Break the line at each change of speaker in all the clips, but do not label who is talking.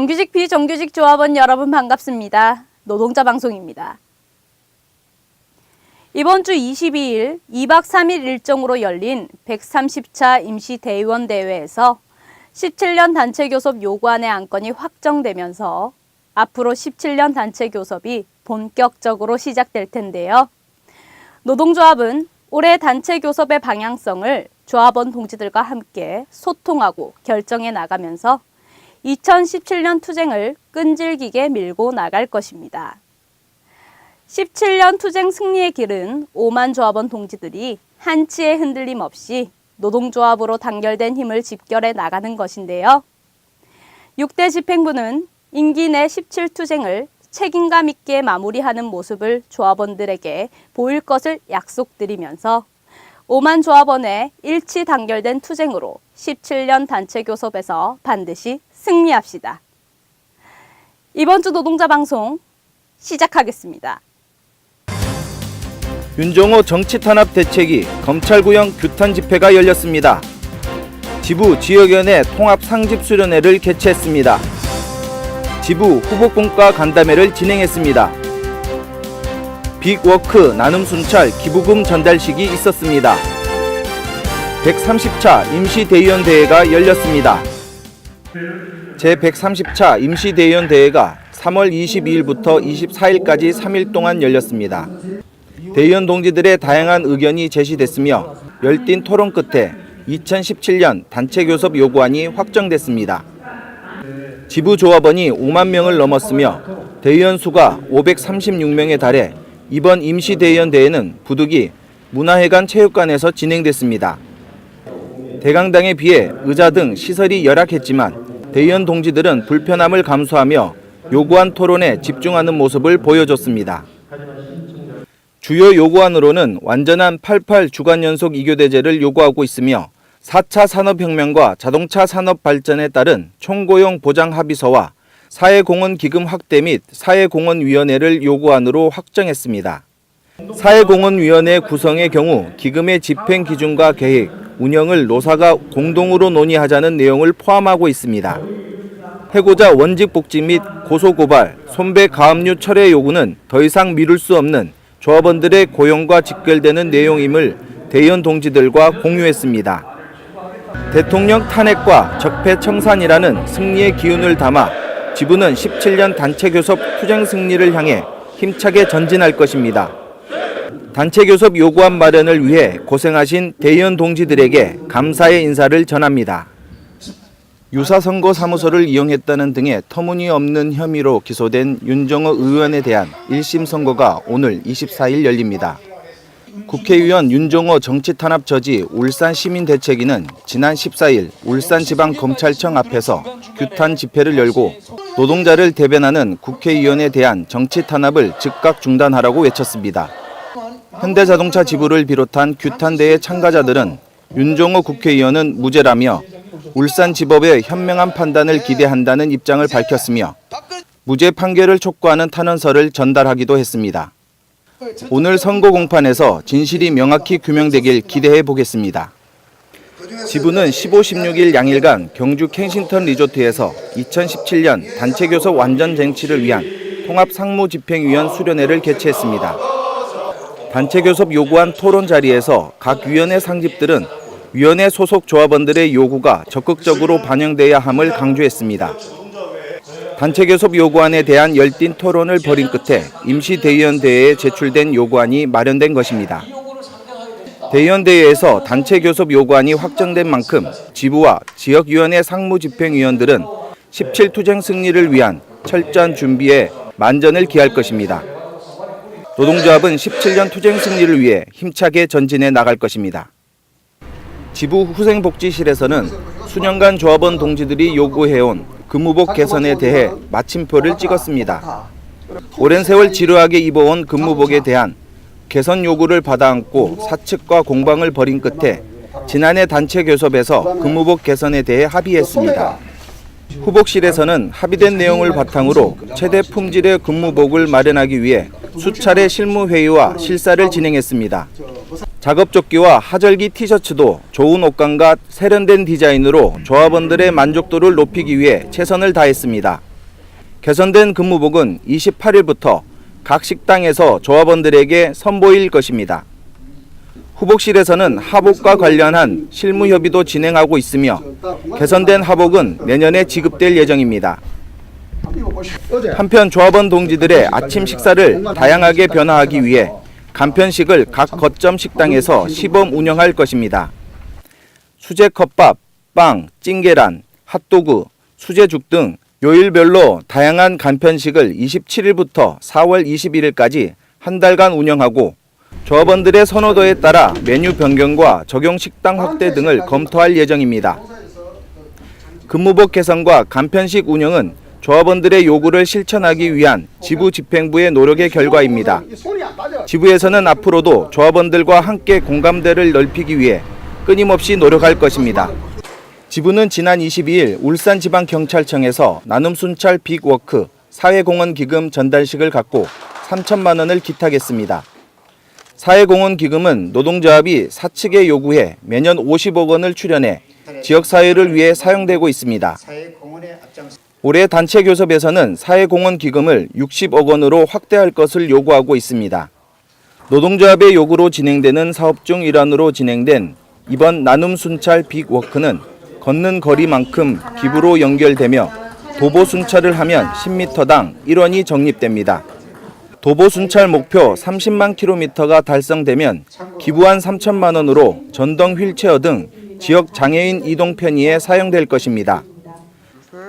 정규직 비정규직 조합원 여러분 반갑습니다. 노동자 방송입니다. 이번 주 22일 2박 3일 일정으로 열린 130차 임시 대의원 대회에서 17년 단체 교섭 요구안의 안건이 확정되면서 앞으로 17년 단체 교섭이 본격적으로 시작될 텐데요. 노동조합은 올해 단체 교섭의 방향성을 조합원 동지들과 함께 소통하고 결정해 나가면서 2017년 투쟁을 끈질기게 밀고 나갈 것입니다. 17년 투쟁 승리의 길은 5만 조합원 동지들이 한치의 흔들림 없이 노동조합으로 단결된 힘을 집결해 나가는 것인데요. 6대 집행부는 임기 내 17투쟁을 책임감 있게 마무리하는 모습을 조합원들에게 보일 것을 약속드리면서 5만 조합원의 일치 단결된 투쟁으로 17년 단체 교섭에서 반드시 승리합시다. 이번 주 노동자 방송 시작하겠습니다.
윤종호 정치 탄압 대책위 검찰 구형 규탄 집회가 열렸습니다. 지부 지역위원회 통합 상집 수련회를 개최했습니다. 지부 후보분과 간담회를 진행했습니다. 빅워크 나눔 순찰 기부금 전달식이 있었습니다. 130차 임시대의원 대회가 열렸습니다. 제130차 임시대의원 대회가 3월 22일부터 24일까지 3일 동안 열렸습니다. 대의원 동지들의 다양한 의견이 제시됐으며 열띤 토론 끝에 2017년 단체 교섭 요구안이 확정됐습니다. 지부 조합원이 5만 명을 넘었으며 대의원 수가 536명에 달해 이번 임시 대의원 대회는 부득이 문화회관 체육관에서 진행됐습니다. 대강당에 비해 의자 등 시설이 열악했지만 대의원 동지들은 불편함을 감수하며 요구안 토론에 집중하는 모습을 보여줬습니다. 주요 요구안으로는 완전한 88 주간 연속 이교대제를 요구하고 있으며 4차 산업혁명과 자동차 산업 발전에 따른 총고용 보장 합의서와 사회공헌 기금 확대 및 사회공헌위원회를 요구안으로 확정했습니다. 사회공헌위원회 구성의 경우 기금의 집행 기준과 계획, 운영을 노사가 공동으로 논의하자는 내용을 포함하고 있습니다. 해고자 원직 복지 및 고소고발, 손배 가압류 철회 요구는 더 이상 미룰 수 없는 조합원들의 고용과 직결되는 내용임을 대의원 동지들과 공유했습니다. 대통령 탄핵과 적폐 청산이라는 승리의 기운을 담아 지부는 17년 단체 교섭 투쟁 승리를 향해 힘차게 전진할 것입니다. 단체 교섭 요구안 마련을 위해 고생하신 대의원 동지들에게 감사의 인사를 전합니다. 유사선거 사무소를 이용했다는 등의 터무니없는 혐의로 기소된 윤정호 의원에 대한 1심 선고가 오늘 24일 열립니다. 국회의원 윤종호 정치탄압 저지 울산 시민 대책위는 지난 14일 울산 지방 검찰청 앞에서 규탄 집회를 열고 노동자를 대변하는 국회의원에 대한 정치 탄압을 즉각 중단하라고 외쳤습니다. 현대자동차 지부를 비롯한 규탄대회 참가자들은 윤종호 국회의원은 무죄라며 울산 지법의 현명한 판단을 기대한다는 입장을 밝혔으며 무죄 판결을 촉구하는 탄원서를 전달하기도 했습니다. 오늘 선거 공판에서 진실이 명확히 규명되길 기대해 보겠습니다. 지부는 15, 16일 양일간 경주 켄싱턴 리조트에서 2017년 단체 교섭 완전 쟁취를 위한 통합 상무 집행위원 수련회를 개최했습니다. 단체 교섭 요구안 토론 자리에서 각 위원회 상집들은 위원회 소속 조합원들의 요구가 적극적으로 반영돼야 함을 강조했습니다. 단체 교섭 요구안에 대한 열띤 토론을 벌인 끝에 임시 대의원 대회에 제출된 요구안이 마련된 것입니다. 대의원 대회에서 단체 교섭 요구안이 확정된 만큼 지부와 지역위원회 상무집행위원들은 17투쟁 승리를 위한 철저한 준비에 만전을 기할 것입니다. 노동조합은 17년 투쟁 승리를 위해 힘차게 전진해 나갈 것입니다. 지부 후생복지실에서는 수년간 조합원 동지들이 요구해온 근무복 개선에 대해 마침표를 찍었습니다. 오랜 세월 지루하게 입어온 근무복에 대한 개선 요구를 받아안고 사측과 공방을 벌인 끝에 지난해 단체 교섭에서 근무복 개선에 대해 합의했습니다. 후복실에서는 합의된 내용을 바탕으로 최대 품질의 근무복을 마련하기 위해 수차례 실무회의와 실사를 진행했습니다. 작업조끼와 하절기 티셔츠도 좋은 옷감과 세련된 디자인으로 조합원들의 만족도를 높이기 위해 최선을 다했습니다. 개선된 근무복은 28일부터 각 식당에서 조합원들에게 선보일 것입니다. 후복실에서는 하복과 관련한 실무 협의도 진행하고 있으며 개선된 하복은 내년에 지급될 예정입니다. 한편 조합원 동지들의 아침 식사를 다양하게 변화하기 위해 간편식을 각 거점 식당에서 시범 운영할 것입니다. 수제 컵밥, 빵, 찐계란, 핫도그, 수제죽 등 요일별로 다양한 간편식을 27일부터 4월 21일까지 한 달간 운영하고 조합원들의 선호도에 따라 메뉴 변경과 적용 식당 확대 등을 검토할 예정입니다. 근무복 개선과 간편식 운영은 조합원들의 요구를 실천하기 위한 지부 집행부의 노력의 결과입니다. 지부에서는 앞으로도 조합원들과 함께 공감대를 넓히기 위해 끊임없이 노력할 것입니다. 지부는 지난 22일 울산지방경찰청에서 나눔순찰 빅워크 사회공헌 기금 전달식을 갖고 3천만 원을 기탁했습니다. 사회공헌 기금은 노동조합이 사측에 요구해 매년 50억 원을 출연해 지역사회를 위해 사용되고 있습니다. 올해 단체 교섭에서는 사회공헌 기금을 60억 원으로 확대할 것을 요구하고 있습니다. 노동조합의 요구로 진행되는 사업 중 일환으로 진행된 이번 나눔 순찰 빅워크는 걷는 거리만큼 기부로 연결되며 도보 순찰을 하면 10m당 1원이 적립됩니다. 도보 순찰 목표 30만 킬로미터가 달성되면 기부한 3천만 원으로 전동 휠체어 등 지역 장애인 이동 편의에 사용될 것입니다.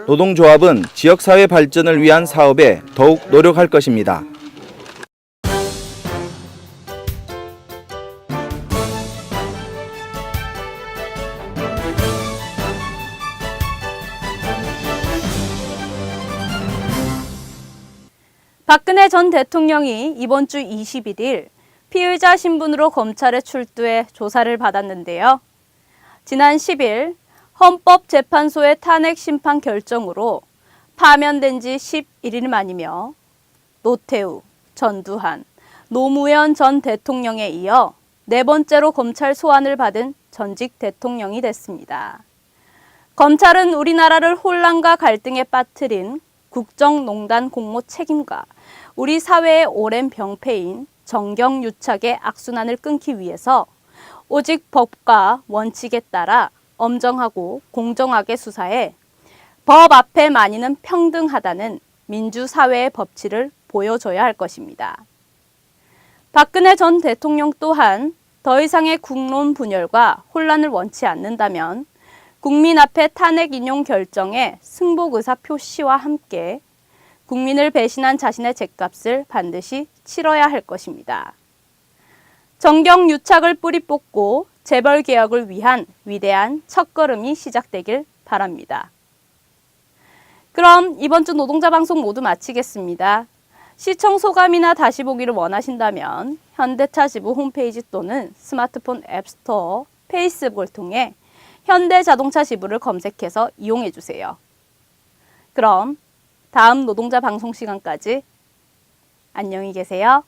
노동조합은 지역사회 발전을 위한 사업에 더욱 노력할 것입니다.
박근혜 전 대통령이 이번 주 21일 피의자 신분으로 검찰에 출두해 조사를 받았는데요. 지난 10일 헌법재판소의 탄핵 심판 결정으로 파면된 지 11일 만이며 노태우, 전두환, 노무현 전 대통령에 이어 네 번째로 검찰 소환을 받은 전직 대통령이 됐습니다. 검찰은 우리나라를 혼란과 갈등에 빠뜨린 국정농단 공모 책임과 우리 사회의 오랜 병폐인 정경유착의 악순환을 끊기 위해서 오직 법과 원칙에 따라 엄정하고 공정하게 수사해 법 앞에 만인은 평등하다는 민주사회의 법치를 보여줘야 할 것입니다. 박근혜 전 대통령 또한 더 이상의 국론 분열과 혼란을 원치 않는다면 국민 앞에 탄핵 인용 결정의 승복 의사 표시와 함께 국민을 배신한 자신의 죗값을 반드시 치러야 할 것입니다. 정경 유착을 뿌리 뽑고 재벌 개혁을 위한 위대한 첫걸음이 시작되길 바랍니다. 그럼 이번 주 노동자 방송 모두 마치겠습니다. 시청 소감이나 다시 보기를 원하신다면 현대차 지부 홈페이지 또는 스마트폰 앱스토어, 페이스북을 통해 현대자동차 지부를 검색해서 이용해 주세요. 그럼 다음 노동자 방송 시간까지 안녕히 계세요.